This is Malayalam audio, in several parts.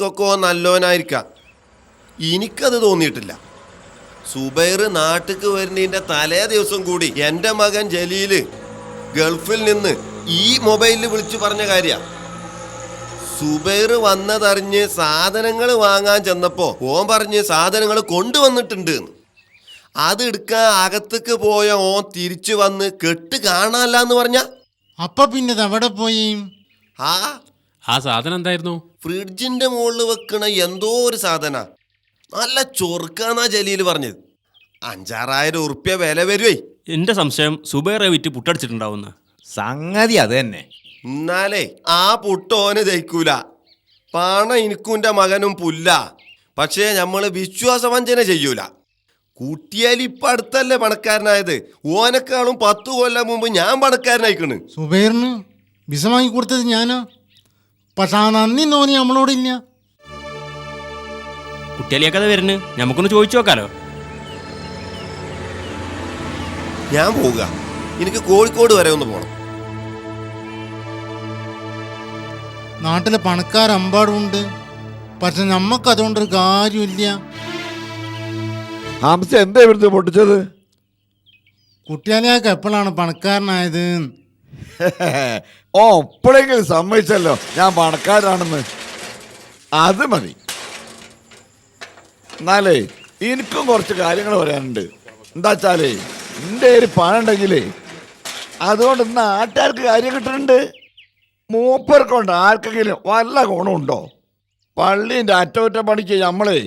കൊക്കോ നല്ലവനായിരിക്കാം എനിക്കത് തോന്നിയിട്ടില്ല. സുബൈർ നാട്ടിക്ക് വരുന്നതിന്റെ തലേ ദിവസം കൂടി എന്റെ മകൻ ജലീൽ ഗൾഫിൽ നിന്ന് ഈ മൊബൈലിൽ വിളിച്ചു പറഞ്ഞ കാര്യമാണ് സുബൈർ വന്നതറിഞ്ഞ് സാധനങ്ങൾ വാങ്ങാൻ ചെന്നപ്പോൾ ഓൻ പറഞ്ഞ് സാധനങ്ങൾ കൊണ്ടുവന്നിട്ടുണ്ട്. അത് എടുക്കാൻ അകത്തേക്ക് പോയ ഓൻ തിരിച്ചു വന്ന് കെട്ട് കാണാനല്ല എന്ന് പറഞ്ഞ? അപ്പൊ പിന്നെ അവിടെ പോയി? ആ ആ സാധനം എന്തായിരുന്നു? ഫ്രിഡ്ജിന്റെ മുകളിൽ വെക്കണ എന്തോ ഒരു സാധന. നല്ല ചൊറുക്കാന്നാ ജലീൽ പറഞ്ഞത്. അഞ്ചാറായിരം ഉറുപ്യ വില വരുവേ. എന്റെ സംശയം സുബൈറെ വിറ്റ് പുട്ടടിച്ചിട്ടുണ്ടാവുന്ന. സംഗതി അത് തന്നെ. എന്നാലേ ആ പുട്ടോന് ദഹിക്കൂല. പണ ഇനിക്കുന്റെ മകനും പുല്ല. പക്ഷേ നമ്മൾ വിശ്വാസവഞ്ചന ചെയ്യൂല. കൂട്ടിയാൽ ഇപ്പൊ അടുത്തല്ലേ പണക്കാരനായത്. ഓനക്കാളും പത്തു കൊല്ലം മുമ്പ് ഞാൻ പണക്കാരനായിക്കണ്. സുബൈറിന് വിസ വാങ്ങി കൊടുത്തത് ഞാനാ? പക്ഷെ ആ നന്ദി തോന്നി നമ്മളോടില്ല. കുട്ടികളിയൊക്കെ വരുന്നു. നമുക്കൊന്ന് ചോദിച്ചു നോക്കാലോ. ഞാൻ പോവുക. എനിക്ക് കോഴിക്കോട് വരെ ഒന്ന് പോണം. നാട്ടിലെ പണക്കാരമ്പാടുണ്ട് പക്ഷെ നമ്മക്ക് അതുകൊണ്ടൊരു കാര്യമില്ല. ഹംസ എന്താ ഇവിടുത്തെ പൊട്ടിച്ചത്? കുട്ടിയാലിയാക്ക് എപ്പോഴാണ് പണക്കാരനായത്? ഓ ഇപ്പോഴെങ്കിലും സമ്മതിച്ചല്ലോ. ഞാൻ പണക്കാരാണെന്ന് അത് മതി. എന്നാലേ എനിക്കും കുറച്ച് കാര്യങ്ങൾ പറയാനുണ്ട്. എന്താ വെച്ചാലേ എന്റെ ഒരു പണം അതുകൊണ്ട് ഇന്ന് കാര്യം കിട്ടുന്നുണ്ട്. മൂപ്പർക്കൊണ്ട്. ആർക്കെങ്കിലും വല്ല ഗുണമുണ്ടോ? പള്ളീന്റെ അറ്റകുറ്റപ്പണിക്ക് നമ്മളേ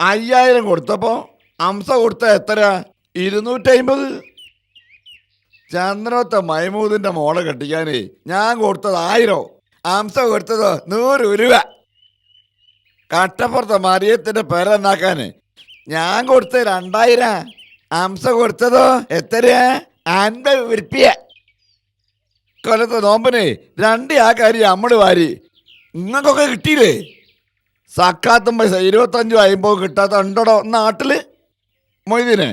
അയ്യായിരം കൊടുത്തപ്പോൾ അംസ കൊടുത്ത എത്ര ഇരുന്നൂറ്റമ്പത് ചന്ദ്രത്തെ മൈമൂദിന്റെ മോളെ കെട്ടിക്കാനേ ഞാൻ കൊടുത്തത് ആയിരോ? അംസ കൊടുത്തത് നൂറ് രൂപ കട്ടപ്പുറത്തെ മറിയത്തിന്റെ പേരെന്നാക്കാന് ഞാൻ കൊടുത്തത് രണ്ടായിരം. അംസ കൊടുത്തതോ എത്രയാ? അൻപത് ഉരുപ്പിയ കൊല്ലത്തെ നോമ്പനെ രണ്ട് ആ കാര്യം അമ്മട് വാരി. നിങ്ങൾക്കൊക്കെ കിട്ടിയില്ലേ? സക്കാത്തും പൈസ ഇരുപത്തഞ്ചും അയിമ്പോ കിട്ടാത്ത ഉണ്ടോ നാട്ടിൽ? മൊയ്തീനെ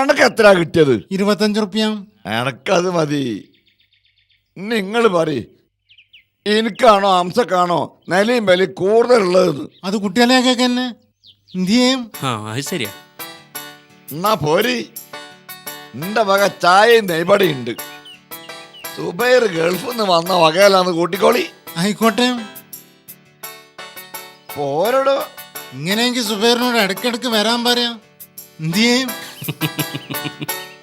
എനക്ക് എത്ര കിട്ടിയത്? ഇരുപത്തഞ്ച് റുപ്യ എനക്കത് മതി. നിങ്ങൾ പറ എനിക്കാണോ അംസക്കാണോ നിലയും വില കൂടുതലുള്ളത്? അത് കുട്ടികളെ തന്നെ. എന്തിയേം ആ അത് ശരിയാ. എന്നാ പോരി. നിന്റെ വക ചായയും നെയ്പടി ഉണ്ട് സുബൈർ ഗൾഫിൽ നിന്ന് വന്ന വകയിലാന്ന് കൂട്ടിക്കോളി. ആയിക്കോട്ടെ. പോരടോ. ഇങ്ങനെയെങ്കിൽ സുബൈറിനോട് ഇടയ്ക്കിടയ്ക്ക് വരാൻ പറയാം. എന്തിയേം